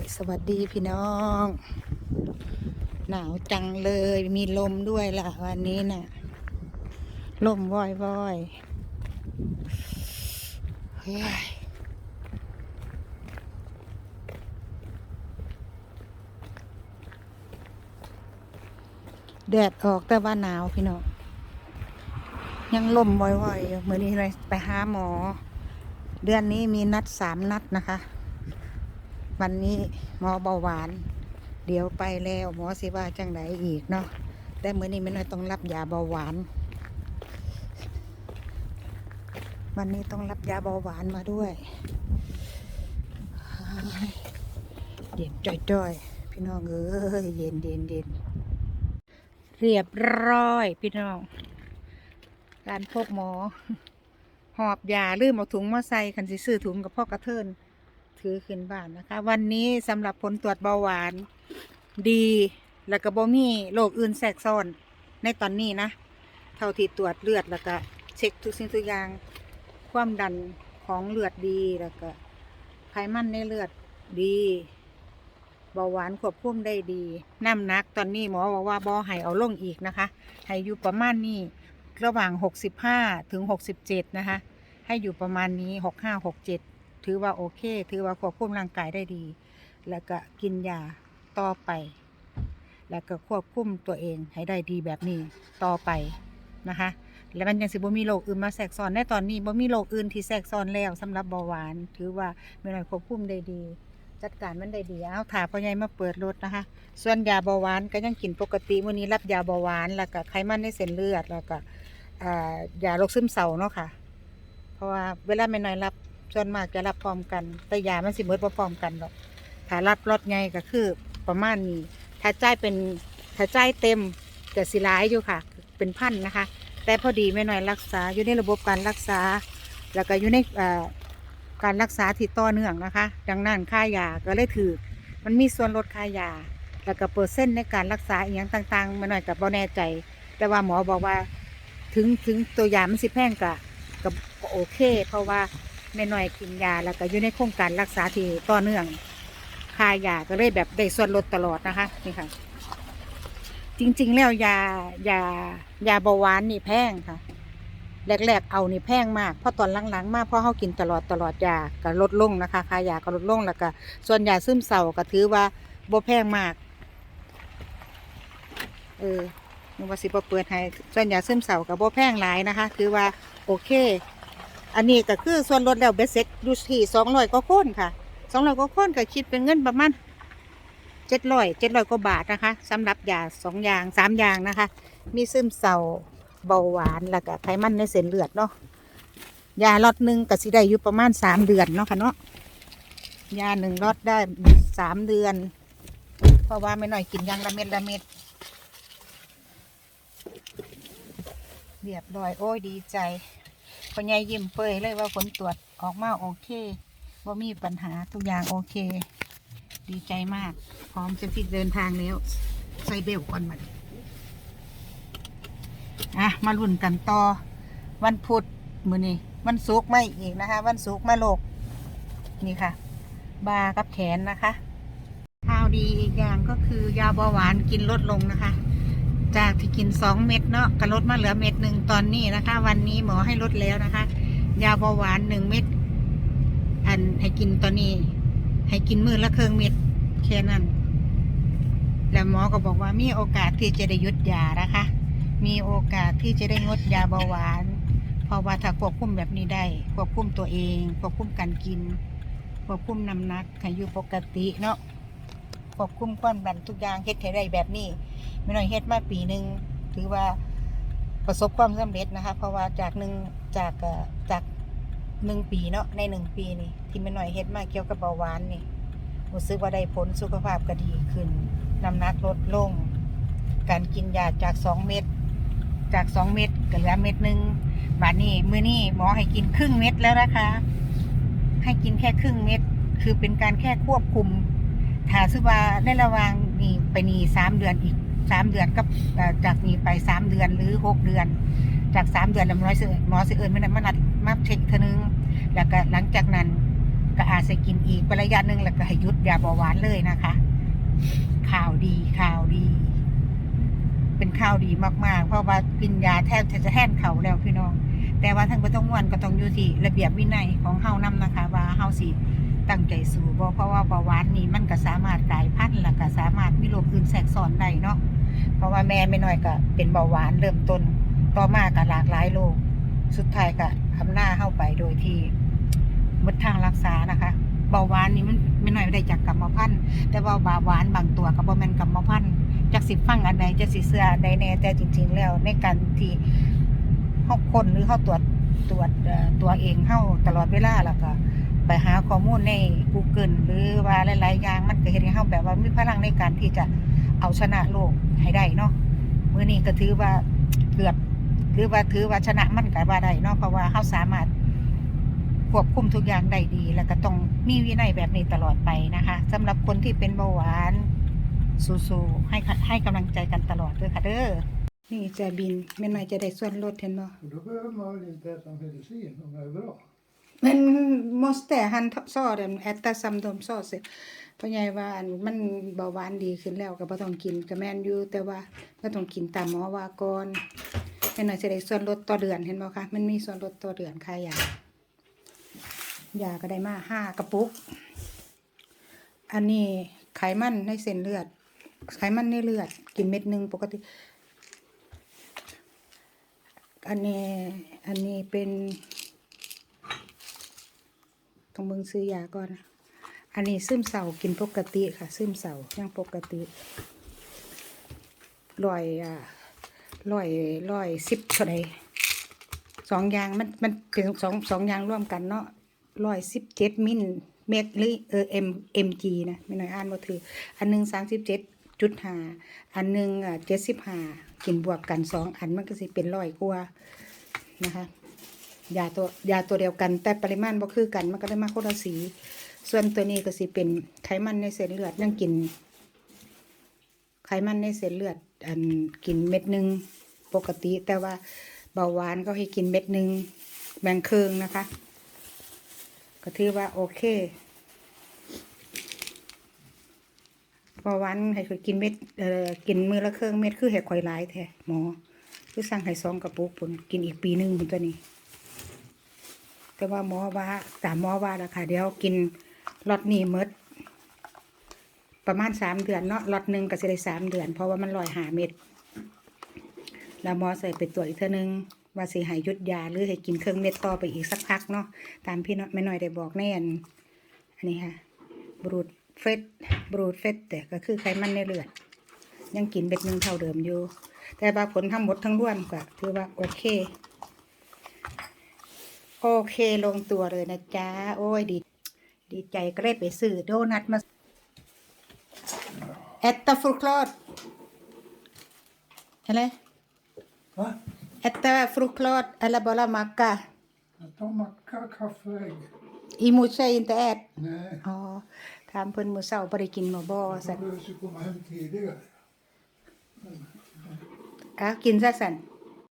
ยสวัสดีพี่น้อง หนาวจังเลยมีลมด้วยล่ะวันนี้น่ะ ลมว่อยว่อยเฮ้ยแดดออกแต่ว่าหนาวพี่น้องยังลมว่อยๆอยู่เมื่อนี้เลยไปหาหมอ เดือนนี้มีนัดสามนัดนะคะ วันนี้หมอเบาหวาน เดี๋ยวไปแล้วหมอสิว่าจังไดอีกเนาะแต่เมื้อนี้ไม่น้อยต้องรับยาเบาหวาน วันนี้ต้องรับยาเบาหวานมาด้วยเย็นจ้อยๆพี่น้องเอ้ยเย็นเย็นเย็นเรียบร้อยพี่น้อง การพบหมอ หอบยาลืมเอาถุงมาใส่คันสิซื้อถุงกับพ่อกระเทิน ถือขึ้นบ้านนะคะ วันนี้สำหรับผลตรวจเบาหวานดี แล้วก็บ่มีโรคอื่นแทรกซ้อนในตอนนี้นะ เท่าที่ตรวจเลือดแล้วก็เช็คทุกสิ่งทุกอย่าง ความดันของเลือดดีแล้วก็ไขมันในเลือดดีเบาหวานควบคุมได้ดีน้ำหนักตอนนี้หมอบอกว่าบอให้เอาลงอีกนะคะให้อยู่ประมาณนี้ระหว่าง 65 ถึง 67 นะคะ ให้อยู่ประมาณนี้ 65 67 ถือว่าโอเค ถือว่าควบคุมร่างกายได้ดี แล้วก็กินยาต่อไป แล้วก็ควบคุมตัวเองให้ได้ดีแบบนี้ต่อไปนะคะ แล้วมันยังสิบ่มีโรคอื่นมาแทรกซ้อนในตอนนี้บ่มีโรคอื่นที่แทรกซ้อนแล้วสำหรับเบาหวาน ถือว่าไม่น้อยควบคุมได้ดี จัดการมันได้ดีเอาถาพ่อใหญ่มาเปิดรถนะคะ ส่วนยาเบาหวานก็ยังกินปกติวันนี้รับยาเบาหวานแล้วก็ไขมันในเส้นเลือดแล้วก็ยาโรคซึมเศร้าเนาะค่ะ เพราะว่าเวลาไม่น้อยรับ ส่วนมากจะรับพร้อมกัน แต่ยามันสิเมิดบ่พร้อมกันหรอกถ้ารับรถไงก็คือประมาณนี้ ถ้าจ่ายเป็นถ้าจ่ายเต็มจะสิหลายอยู่ค่ะ เป็นพันนะคะ แต่พอดีไม่น้อยรักษาอยู่ในระบบการรักษา แล้วก็อยู่ในการรักษาที่ต่อเนื่องนะคะ ดังนั้นค่ายาก็เลยถือมันมีส่วนลดค่ายา แล้วก็เปอร์เซ็นต์ในการรักษาอีกอย่างต่างๆไม่น้อยกับบ่แน่ใจ แต่ว่าหมอบอกว่าถึงถึงตัวยามันสิแพงกะกับโอเค เพราะว่า แม่น้อยกินยาแล้วก็อยู่ในโครงการรักษาที่ต่อเนื่องค่ายาก็เลยแบบได้ส่วนลดตลอดนะคะนี่ค่ะ จริง ๆ แล้วยายายาเบาหวานนี่แพงค่ะแรก ๆ เอานี่แพงมากเพราะตอนหลังๆ มากเพราะเขากินตลอดตลอดยาก็ลดลงนะคะค่ายาก็ลดลงแล้วก็ส่วนยาซึมเศร้าก็ถือว่าบ่แพงมาก เออนึกว่าสิบ่เปิดให้ส่วนยาซึมเศร้าก็บ่แพงหลายนะคะ ถือว่าโอเค อันนี้ก็คือส่วนลดแล้วเบสเซ็ตอยู่ที่สองร้อยกว่าคนค่ะสองร้อยกว่าคนก็คิดเป็นเงินประมาณเจ็ดร้อยเจ็ดร้อยกว่าบาทนะคะสำหรับยาสองอย่างสามอย่างนะคะ มีซึมเศร้าเบาหวานแล้วก็ไขมันในเส้นเลือดเนาะยาล็อตหนึ่งก็สิได้อยู่ประมาณสามเดือนเนาะค่ะเนาะยาหนึ่งล็อตได้สามเดือน เพราะว่าไม่น้อยกินยังละเม็ดละเม็ดเรียบร้อยโอ้ยดีใจ พ่อใหญ่ยิ้มเปยเลยว่าผลตรวจออกมาโอเคว่ามีปัญหาทุกอย่างโอเค ดีใจมาก พร้อมจะที่เดินทางแล้ว ใส่เบลก่อนมาดิอะมาลุ้นกันต่อ วันพุธมือนี้วันศุกร์ไม่อีกนะคะ วันศุกร์มาโลก นี่ค่ะ บากับแขนนะคะข่าวดีอีกอย่างก็คือยาเบาหวานกินลดลงนะคะ จากที่กินสองเม็ดเนาะก็ลดมาเหลือเม็ดหนึ่งตอนนี้นะคะ วันนี้หมอให้ลดแล้วนะคะ ยาเบาหวานหนึ่งเม็ดอันให้กินตอนนี้ ให้กินมือละเครื่องเม็ดแค่นั้น แล้วหมอก็บอกว่ามีโอกาสที่จะได้หยุดยานะคะ มีโอกาสที่จะได้งดยาเบาหวานเพราะว่าถ้าควบคุมแบบนี้ได้ควบคุมตัวเองควบคุมการกินควบคุมน้ำหนักให้อยู่ปกติเนาะ ควบคุมความดันทุกอย่างเฮ็ดให้ได้แบบนี้ไม่น้อยเฮ็ดมาปีหนึ่งถือว่าประสบความสำเร็จนะคะ เพราะว่าจากหนึ่งจากจากหนึ่งปีเนาะในหนึ่งปีนี่ที่ไม่น้อยเฮ็ดมาเกี่ยวกับเบาหวานนี่รู้สึกว่าได้ผลสุขภาพก็ดีขึ้นน้ำหนักลดลง การกินยาจากสองเม็ดจากสองเม็ดก็เหลือเม็ดหนึ่งบาดนี้มื้อนี้หมอให้กินครึ่งเม็ดแล้วนะคะ ให้กินแค่ครึ่งเม็ด คือเป็นการแค่ควบคุม ถ้าซื้อว่าในระหว่างนี้ไปนี่สามเดือนอีกสามเดือนกับจากนี้ไปสามเดือนหรือหกเดือน จากสามเดือนแล้วหมอสิหมอสิเอิญไม่ได้มานัดมาเช็คเทอนึง แล้วก็หลังจากนั้นก็อาจจะกินอีกประยะหนึ่งแล้วก็ให้หยุดยาเบาหวานเลยนะคะ ข่าวดีข่าวดี เป็นข่าวดีมากๆ เพราะว่ากินยาแทบจะแทนเขาแล้วพี่น้อง แต่ว่าทั้งบ่ต้องม่วนก็ต้องอยู่ที่ระเบียบวินัยของเฮานํนะคะ ว่าเฮาสิ ตั้งใจสู้บ่เพราะว่าเบาหวานนี่มันก็สามารถกลายพันธุ์แล้วก็สามารถมีโรคอื่นแทรกซ้อนได้เนาะเพราะว่าแม่ไม่น้อยก็เป็นเบาหวานเริ่มต้นต่อมาก็หลากหลายโรคสุดท้ายก็อำหน้าเข้าไปโดยที่มดทางรักษานะคะเบาหวานนี่มันไม่น้อยไได้จากกรรมพันธุ์แต่ว่าเบาหวานบางตัวก็บ่แม่นกรรมพันธุ์จากสิฟังอันใดจะสิเสื้อใดแน่แต่จริง ๆ แล้วในการที่เฮาคนหรือเฮาตรวจตรวจตัวเองเฮาตลอดเวลาแล้วก็ ไปหาข้อมูลใน Google หรือว่าหลายๆอย่างมันก็เฮ็ดให้เฮาแบบว่ามีพลังในการที่จะเอาชนะโลกให้ได้เนาะมื้อนี้ก็ถือว่าเกือบหรือว่าถือว่าชนะมันก็ว่าได้เนาะเพราะว่าเฮาสามารถควบคุมทุกอย่างได้ดี แล้วก็ต้องมีวินัยแบบนี้ตลอดไปนะคะสำหรับคนที่เป็นเบาหวานสู้ๆให้ค่ะให้กำลังใจกันตลอดด้วยค่ะเด้อนี่จะบินแม่นายจะได้ส่วนลดเห็นบ่ มันมอสแต่หันซอเดมแอตตาซัมโดมซอสิเพราะไงว่ามันเบาหวานดีขึ้นแล้วก็บ่ต้องกินก็แม่นอยู่แต่ว่าก็ต้องกินตามหมอว่าก่อนแม่นายจะได้ส่วนลดต่อเดือนเห็นบ่คะมันมีส่วนลดต่อเดือนค่ายายาก็ได้มาห้ากระปุก อันนี้ไขมันในเส้นเลือด ไขมันในเลือด กินเม็ดหนึ่งปกติ อันนี้อันนี้เป็น ต้องเบิ่งซื้อยาก่อน อันนี้ซึมเศร้ากินปกติค่ะ ซึมเศร้ายังปกติร้อยอ่าร้อยร้อยสิบเท่าไรสองอย่างมันมันเป็นสองสองอย่างร่วมกันเนาะร้อยสิบเจ็ดมิลเมตรหรือเออเอ็มเอ็มจีนะไม่หน้อยอ่านบ่ถือ อันหนึ่งสามสิบเจ็ดจุดห้าอันหนึ่งอะเจ็ดสิบห้ากินบวกกันสองอันมันก็สิเป็นร้อยกว่านะคะ ยาตัวยาตัวเดียวกัน แต่ปริมาณบ่คือกันมันก็ได้มาคนละสี ส่วนตัวนี้ก็สิเป็นไขมันในเส้นเลือดยังกิน ไขมันในเส้นเลือด อันกินเม็ดหนึ่งปกติ แต่ว่าเบาหวานก็ให้กินเม็ดหนึ่งแบ่งครึ่งนะคะ ก็ถือว่าโอเคเบาหวานให้ข่อยกินเม็ดเอ่อกินมือละเครื่องเม็ดคือให้ข่อยหลายแท้หมอคือสั่งให้สองกระปุกผลกินอีกปีหนึ่งตัวนี้ แต่ว่าหมอว่าตามหมอว่าแล้วค่ะ เดี๋ยวกินล็อตนี้มด ประมาณสามเดือนเนาะล็อตหนึ่งก็จะได้สามเดือน เพราะว่ามันลอยหาเม็ด แล้วหมอใส่ไปตรวจอีกเท่านึงว่าสิห้หยุดยาหรือให้กินเครื่องเม็ดต่อไปอีกสักพักเนาะตามพี่น้อยแม่น้อยได้บอกแน่นอันนี้ค่ะบรูดเฟตบรูดเฟตแต่ก็คือไขมันในเลือด ยังกินเบ็ดหนึ่งเท่าเดิมอยู่ แต่ว่าผลทั้งหมดทั้งร่วมก็ถือว่าโอเค โอเคลงตัวเลยนะจ๊ะ โอ้ยดี ดีใจก็เลยไปซื้อโดนัทมาแอตตาฟรุคลอดอะไร Va? แอตตาฟรุคลอดอะไรบอลามักกะ Jag tar macka, kaffe, ägg. อีมูใช่อินเตอร์แอด Nej, อ๋อถามเพิ่นมื้อเช้าบ่ได้กินหมาบ่สัน man behöver ju komma hem tidigare. อ้าวกินซะสัน